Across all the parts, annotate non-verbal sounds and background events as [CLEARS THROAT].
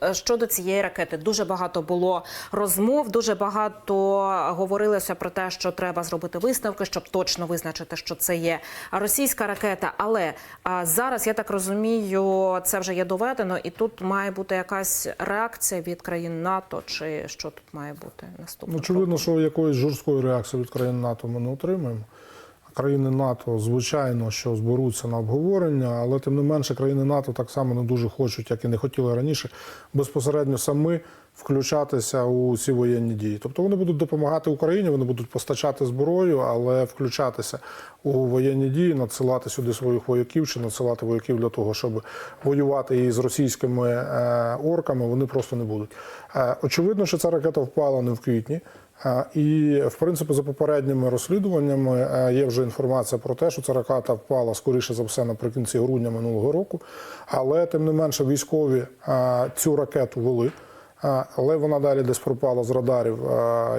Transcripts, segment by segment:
От е, щодо цієї ракети, дуже багато було розмов, дуже багато говорилося про те, що треба зробити висновки, щоб точно визначити, що це є російська ракета. Але а, зараз я так розумію, це вже є доведено, і тут має бути якась реакція від країн НАТО, чи що тут має бути наступним? Ну, очевидно, що якоїсь жорсткої реакції від країн НАТО ми не отримаємо. Країни НАТО, звичайно, що зберуться на обговорення, але тим не менше країни НАТО так само не дуже хочуть, як і не хотіли раніше, безпосередньо самі включатися у ці воєнні дії. Тобто вони будуть допомагати Україні, вони будуть постачати зброю, але включатися у воєнні дії, надсилати сюди своїх вояків чи надсилати вояків для того, щоб воювати із російськими е, орками, вони просто не будуть. Е, очевидно, що ця ракета впала не в квітні. І, в принципі, за попередніми розслідуваннями е, є вже інформація про те, що ця ракета впала скоріше за все наприкінці грудня минулого року. Але тим не менше військові цю ракету вели. Але вона далі десь пропала з радарів.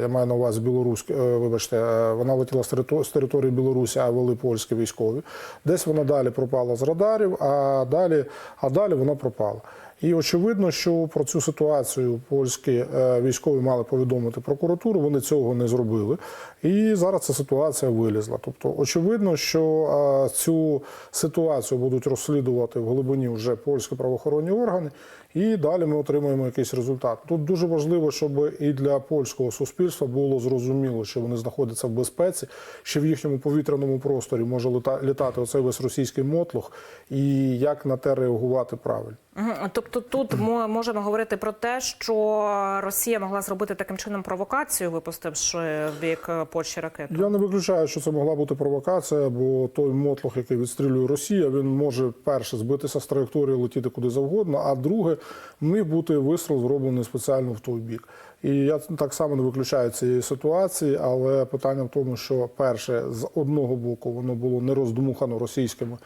Я маю на увазі Білорусь, е, вибачте, е, вона летіла з території Білорусі, а вели польські військові. Десь вона далі пропала з радарів, а далі, а далі вона пропала. І очевидно, що про цю ситуацію польські е, військові мали повідомити прокуратуру. Вони цього не зробили. І зараз ця ситуація вилізла. Тобто, очевидно, що е, цю ситуацію будуть розслідувати в глибині вже польські правоохоронні органи. І далі ми отримаємо якийсь результат. Тут дуже важливо, щоб і для польського суспільства було зрозуміло, що вони знаходяться в безпеці, що в їхньому повітряному просторі може літа- літати оцей весь російський мотлох, і як на те реагувати правильно. Тобто тут ми можемо говорити про те, що Росія могла зробити таким чином провокацію, випустивши в бік е, Польщі ракету. Я не виключаю, що це могла бути провокація, бо той мотлох, який відстрілює Росія, він може перше збитися з траєкторії, летіти куди завгодно, а друге міг бути вистріл зроблений спеціально в той бік. І я так само не виключаю цієї ситуації, але питання в тому, що перше з одного боку воно було не роздмухано російськими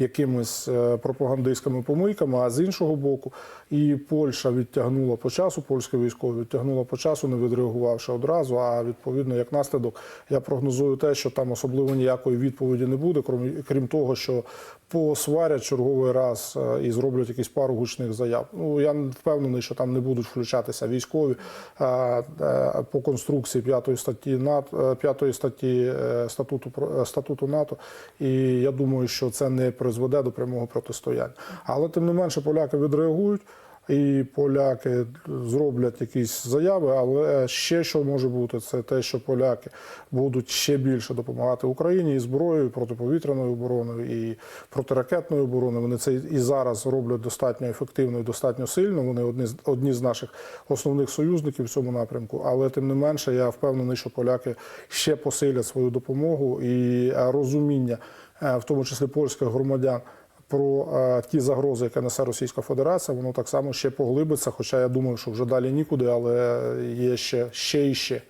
якимись е, пропагандистськими помийками, а з іншого боку, і Польща відтягнула по часу, польські військові відтягнула по часу, не відреагувавши одразу. А відповідно, як наслідок, я прогнозую те, що там особливо ніякої відповіді не буде, крім, крім того, що посварять черговий раз е, і зроблять якісь пару гучних заяв. Ну я впевнений, що там не будуть включатися військові по конструкції п'ятої статті НАТО, п'ятої статті е, статуту е, статуту НАТО. І я думаю, що це не призведе до прямого протистояння. Але тим не менше поляки відреагують. І поляки зроблять якісь заяви, але ще що може бути, це те, що поляки будуть ще більше допомагати Україні і зброєю, і протиповітряною обороною, і протиракетною обороною. Вони це і зараз роблять достатньо ефективно і достатньо сильно. Вони одні з одні з наших основних союзників в цьому напрямку. Але тим не менше, я впевнений, що поляки ще посилять свою допомогу і розуміння, е, в тому числі польських громадян про е, ті загрози, які несе Російська Федерація, воно так само ще поглибиться. Хоча я думаю, що вже далі нікуди, але є ще, ще і ще.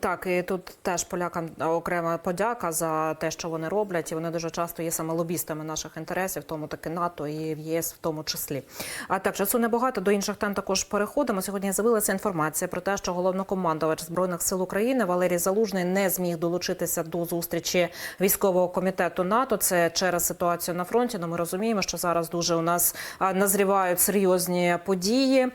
Так, і тут теж полякам окрема подяка за те, що вони роблять, і вони дуже часто є саме лобістами наших інтересів, в тому таки НАТО і в ЄС в тому числі. А так, часу небагато, до інших тем також переходимо. Сьогодні з'явилася інформація про те, що головнокомандувач Збройних сил України Валерій Залужний не зміг долучитися до зустрічі військового комітету НАТО. Це через ситуацію на фронті. Ну, ми розуміємо, що зараз дуже у нас назрівають серйозні події.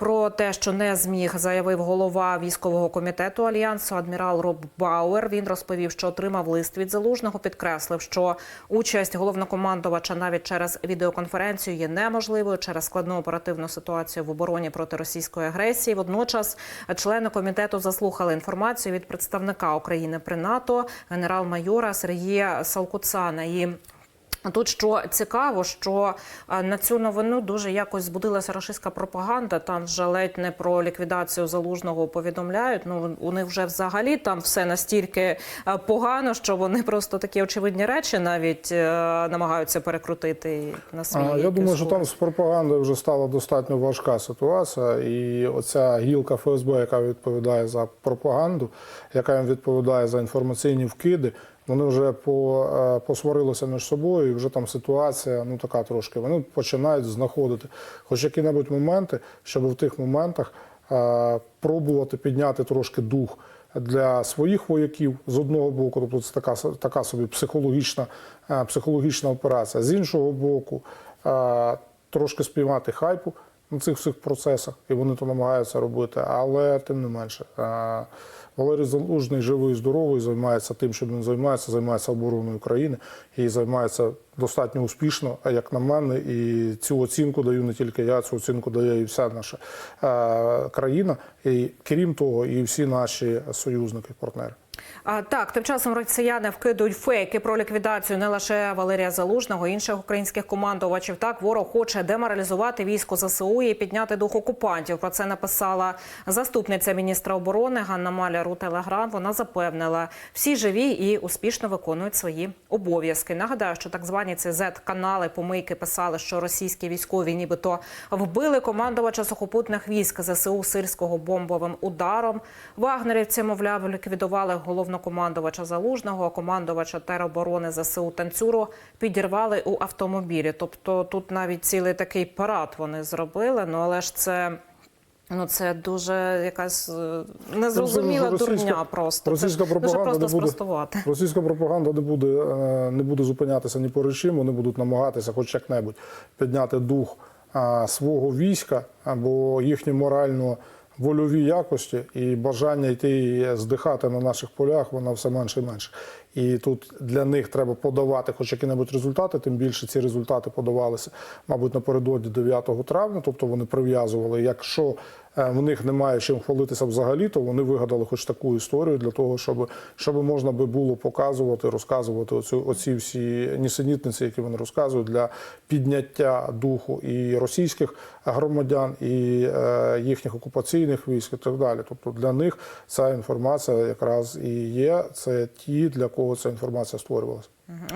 Про те, що не зміг, заявив голова військового комітету альянсу адмірал Роб Бауер. Він розповів, що отримав лист від залужного. Підкреслив, що участь головнокомандувача навіть через відеоконференцію є неможливою через складну оперативну ситуацію в обороні проти російської агресії. Водночас члени комітету заслухали інформацію від представника України при НАТО генерал-майора Сергія Салкуцана. І Тут що цікаво, що е, на цю новину дуже якось збудилася рашистська пропаганда. Там вже ледь не про ліквідацію залужного повідомляють. Ну у них вже взагалі там все настільки е, погано, що вони просто такі очевидні речі навіть е, намагаються перекрутити на. А, я думаю, що там з пропагандою вже стала достатньо важка ситуація, і оця гілка ФСБ, яка відповідає за пропаганду, яка відповідає за інформаційні вкиди. Вони вже по, е, посварилися між собою, і вже там ситуація ну така трошки. Вони починають знаходити хоч які-небудь моменти, щоб в тих моментах е, пробувати підняти трошки дух для своїх вояків з одного боку, тобто це така, така собі психологічна, е, психологічна операція. З іншого боку, е, трошки спіймати хайпу на цих всіх процесах, і вони то намагаються робити. Але тим не менше, е, Валерій Залужний живий і здоровий, займається тим, що він займається, займається обороною країни і займається достатньо успішно, а як на мене, і цю оцінку даю не тільки я, цю оцінку дає і вся наша е, країна, і крім того, і всі наші союзники, партнери. Так, тим часом росіяни вкидують фейки про ліквідацію не лише Валерія Залужного, інших українських командувачів. Так, ворог хоче деморалізувати військо ЗСУ і підняти дух окупантів. Про це написала заступниця міністра оборони Ганна Маляр у Телеграм. Вона запевнила, всі живі і успішно виконують свої обов'язки. Нагадаю, що так звані ЦЗ канали помийки писали, що російські військові, нібито вбили командувача сухопутних військ ЗСУ сирського бомбовим ударом. Вагнерівці, мовляв, ліквідували головнокомандувача Залужного, командувача тероборони ЗСУ Танцюру підірвали у автомобілі. Тобто тут навіть цілий такий парад вони зробили. Ну але ж це. Ну, це дуже якась е, незрозуміла Російська- дурня. Просто російська це ж дуже пропаганда просто не буде- спростувати. Російська пропаганда не буде, е, не буде зупинятися ні по режиму, вони будуть намагатися, хоч як-небудь, підняти дух свого війська або їхні морально вольові якості і бажання йти здихати на наших полях, вона все менше і менше. І тут для них треба подавати хоч які-небудь результати, тим більше ці результати подавалися, мабуть, напередодні 9 травня, тобто вони прив'язували, якщо е, в них немає чим хвалитися взагалі, то вони вигадали хоч таку історію для того, щоб, щоб можна би було показувати, розказувати оцю, оці всі нісенітниці, які вони розказують для підняття духу і російських громадян, і е, їхніх окупаційних військ, і так далі. Тобто для них ця інформація якраз і є. Це ті, для кого ця інформація створювалася.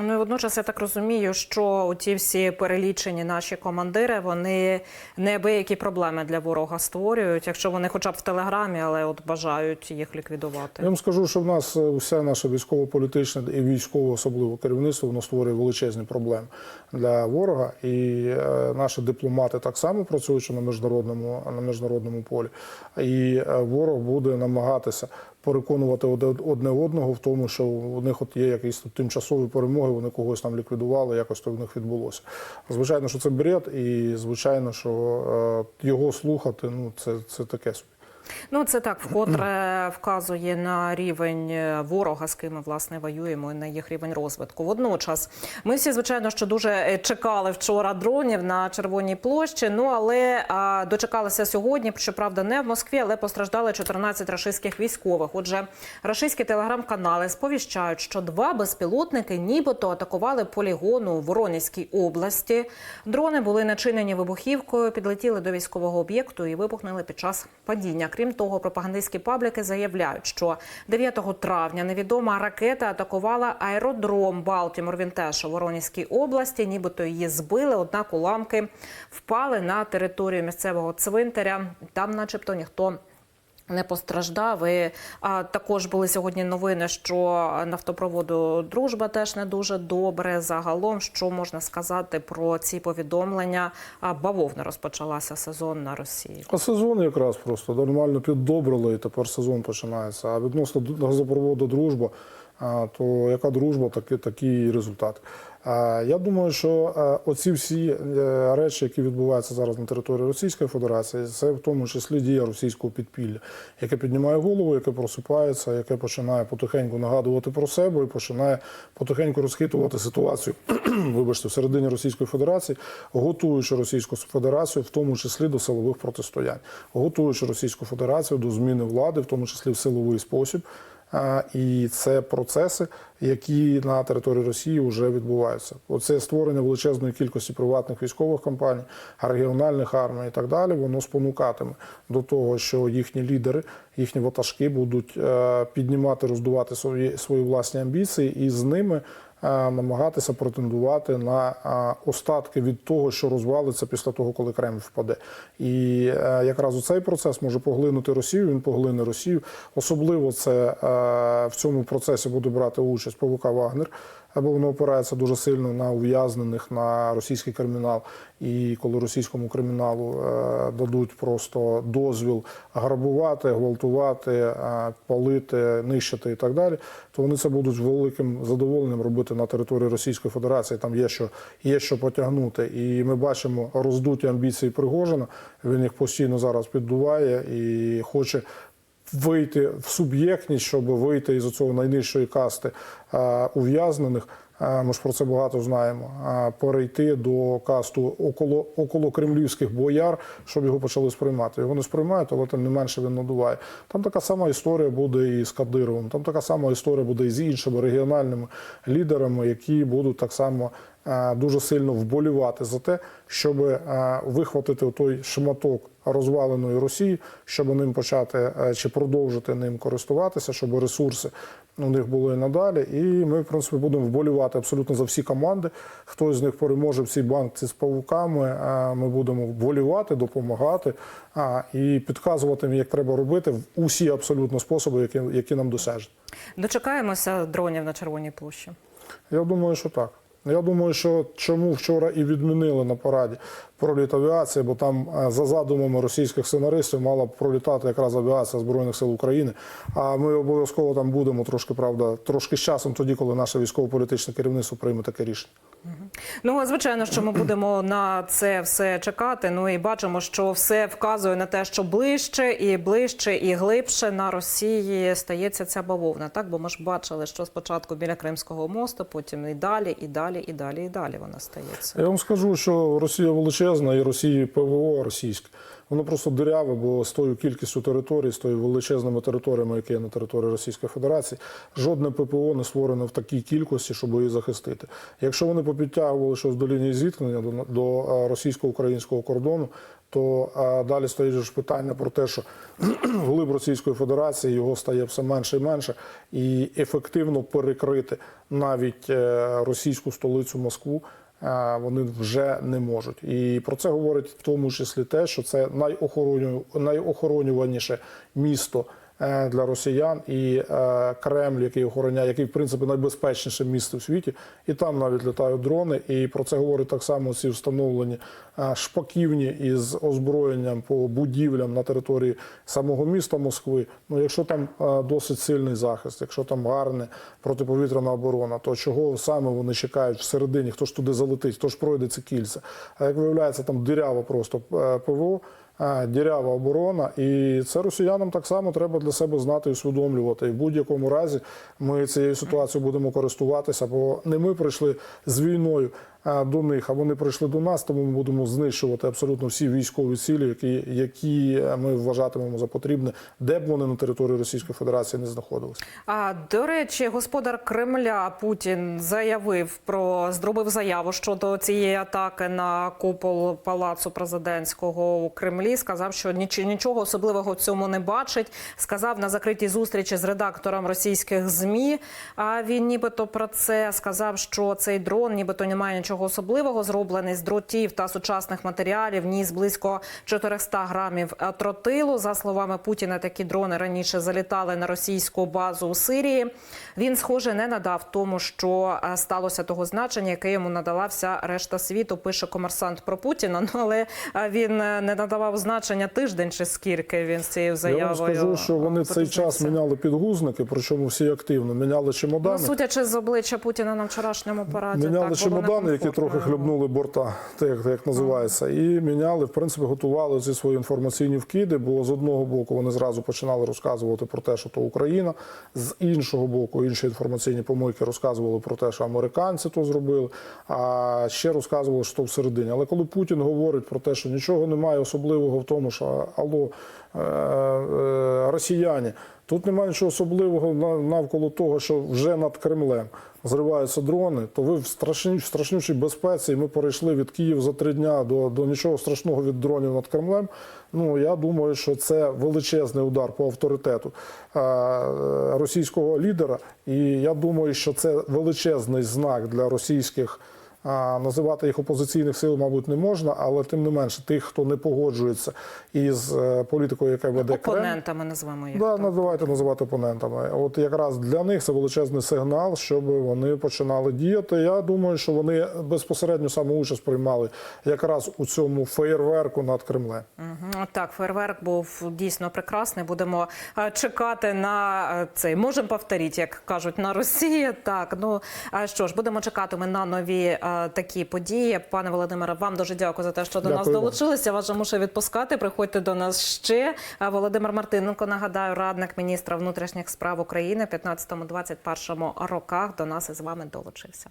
Ну і водночас я так розумію, що ті всі перелічені наші командири вони неабиякі проблеми для ворога створюють, якщо вони, хоча б в телеграмі, але от бажають їх ліквідувати. Я вам скажу, що в нас е, все наше військово-політичне і військово особливо керівництво воно створює величезні проблеми для ворога. І е, наші дипломати так само працюючи на міжнародному на міжнародному полі. І е, ворог буде намагатися переконувати одне одного в тому, що у них от є якісь тимчасові перемоги, вони когось там ліквідували, якось то в них відбулося. Звичайно, що це бред, і звичайно, що е, його слухати, ну це, це таке собі. Ну це так вкотре вказує на рівень е, ворога, з ким ми власне воюємо, і на їх рівень розвитку. Водночас ми всі, звичайно, що дуже е, чекали вчора дронів на Червоній площі. Ну але а, дочекалися сьогодні. Щоправда, не в Москві, але постраждали 14 рашистських військових. Отже, рашистські телеграм-канали сповіщають, що два безпілотники нібито атакували полігон у Воронезькій області. Дрони були начинені вибухівкою, підлетіли до військового об'єкту і вибухнули під час падіння. Крім того, пропагандистські пабліки заявляють, що 9 травня невідома ракета атакувала аеродром Балтімор. Він теж у Воронезькій області, нібито її збили. Однак уламки впали на територію місцевого цвинтаря. Там, начебто, ніхто. Не постраждав. І, а, також були сьогодні новини, що нафтопроводу дружба теж не дуже добре. Загалом, що можна сказати про ці повідомлення? А, бавовна розпочалася сезон на Росії. А сезон якраз просто нормально піддобрили, і тепер сезон починається. А відносно газопроводу дружба, то яка дружба, такі, такі результати. Я думаю, що е, оці всі е, речі, які відбуваються зараз на території Російської Федерації, це в тому числі дія російського підпілля, яке піднімає голову, яке просипається, яке починає потихеньку нагадувати про себе і починає потихеньку розхитувати ситуацію, [CLEARS THROAT] вибачте, всередині Російської Федерації, готуючи Російську Федерацію, в тому числі до силових протистоянь, готуючи Російську Федерацію до зміни влади, в тому числі в силовий спосіб. І це процеси, які на території Росії вже відбуваються. Оце створення величезної кількості приватних військових компаній, регіональних армій і так далі. Воно спонукатиме до того, що їхні лідери, їхні ватажки будуть е, піднімати, роздувати свої свої власні амбіції, і з ними намагатися претендувати на е, остатки від того, що розвалиться після того, коли Кремль впаде. І е, якраз у цей процес може поглинути Росію. Він поглине Росію. Особливо це е, в цьому процесі буде брати участь ПВК Вагнер. Або воно опирається дуже сильно на ув'язнених на російський кримінал. І коли російському криміналу е, дадуть просто дозвіл грабувати, гвалтувати, е, палити, нищити і так далі, то вони це будуть з великим задоволенням робити на території Російської Федерації. Там є що є що потягнути. І ми бачимо роздуті амбіції Пригожина. Він їх постійно зараз піддуває і хоче вийти в суб'єктність, щоб вийти із цього найнижчої касти е, ув'язнених. Е, Ми ж про це багато знаємо. е, Перейти до касту около, около кремлівських бояр, щоб його почали сприймати. Його не сприймають, але тим не менше він надуває. Там така сама історія буде і з Кадировим. Там така сама історія буде і з іншими регіональними лідерами, які будуть так само дуже сильно вболівати за те, щоб е, вихватити той шматок розваленої Росії, щоб ним почати е, чи продовжити ним користуватися, щоб ресурси у них були і надалі. І ми, в принципі, будемо вболівати абсолютно за всі команди. Хтось з них переможе в цій банкці з павуками. е, Ми будемо вболівати, допомагати і підказувати їм, як треба робити в усі абсолютно способи, які, які нам досяжні. Дочекаємося дронів на Червоній площі. Я думаю, що так. Я думаю, що чому вчора і відмінили на параді проліт авіації, бо там е, за задумами російських сценаристів мала б пролітати якраз авіація Збройних сил України. А ми обов'язково там будемо трошки, правда, трошки з часом, тоді, коли наше військово-політичне керівництво прийме таке рішення. Ну, звичайно, що ми будемо на це все чекати. Ну і бачимо, що все вказує на те, що ближче і ближче і глибше на Росії стається ця бавовна. Так, бо ми ж бачили, що спочатку біля Кримського мосту, потім і далі, і далі, і далі, і далі вона стається. Я вам скажу, що Росія величезна і Росії ПВО російське. Воно просто диряве, бо з тою кількістю територій, з тою величезними територіями, які є на території Російської Федерації, жодне ППО не створено в такій кількості, щоб її захистити. Якщо вони попідтягували щось до лінії зіткнення до, до е, російсько-українського кордону, то далі стоїть ж питання про те, що [CLEARS THROAT] глиб Російської Федерації його стає все менше і менше, і ефективно перекрити навіть е, російську столицю Москву е, вони вже не можуть. І про це говорить в тому числі те, що це найохороню- найохоронюваніше місто для росіян і е, Кремль, який охороняє, який в принципі найбезпечніше місто в світі, і там навіть літають дрони. І про це говорить так само ці встановлені е, шпаківні із озброєнням по будівлям на території самого міста Москви. Ну, якщо там е, досить сильний захист, якщо там гарна протиповітряна оборона, то чого саме вони чекають всередині? Хто ж туди залетить, хто ж пройде це кільце? А як виявляється, там дирява просто е, ПВО. Дірява оборона, і це росіянам так само треба для себе знати і усвідомлювати. І в будь-якому разі ми цією ситуацією будемо користуватися, бо не ми прийшли з війною до них, а вони прийшли до нас, тому ми будемо знищувати абсолютно всі військові цілі, які, які ми вважатимемо за потрібне, де б вони на території Російської Федерації не знаходилися. А до речі, господар Кремля Путін заявив про зробив заяву щодо цієї атаки на купол палацу президентського у Кремлі. Сказав, що ніч- нічого особливого в цьому не бачить. Сказав на закритій зустрічі з редактором російських змі. А він нібито про це сказав, що цей дрон, нібито немає нічого особливого, зроблений з дротів та сучасних матеріалів. Ніс близько 400 грамів тротилу. За словами Путіна, такі дрони раніше залітали на російську базу у Сирії. Він, схоже, не надав тому, що е, сталося того значення, яке йому надала вся решта світу. Пише комерсант про Путіна. Ну але е, він е, не надавав значення тиждень чи скільки він з цією Я вам скажу, що вони цей час міняли підгузники, причому всі активно міняли чемодани. Ну, судячи з обличчя Путіна на вчорашньому параді, Міняли так, чемодани, які трохи йому. хлебнули борта, так як, як називається, і міняли, в принципі, готували ці свої інформаційні вкиди. Бо з одного боку вони зразу починали розказувати про те, що то Україна, з іншого боку, інші інформаційні помийки розказували про те, що американці то зробили, а ще розказували, що то всередині. Але коли Путін говорить про те, що нічого немає особливого в тому, що алло, е, е, росіяни. Тут немає нічого особливого на- навколо того, що вже над Кремлем зриваються дрони, то ви в страшні, в страшнючій безпеці. І ми перейшли від Києва за три дня до, до нічого страшного від дронів над Кремлем. Ну я думаю, що це величезний удар по авторитету е, російського лідера. І я думаю, що це величезний знак для російських називати їх опозиційних сил, мабуть, не можна, але тим не менше, тих, хто не погоджується із е, політикою, яка веде Опонентами називаємо їх. Да, ну, давайте називати опонентами. От якраз для них це величезний сигнал, щоб вони починали діяти. Я думаю, що вони безпосередньо саме участь приймали якраз у цьому феєрверку над Кремлем. Мгм. Так, фейерверк був дійсно прекрасний. Будемо е, чекати на е, цей. Можемо повторити, як кажуть на Росії. Так, ну а що ж, будемо чекати ми на нові такі події. Пане Володимире, вам дуже дякую за те, що до нас Дякую нас долучилися. Вас же мушу відпускати. Приходьте до нас ще. Володимир Мартиненко, нагадаю, радник міністра внутрішніх справ України в 15-21 роках до нас із вами долучився.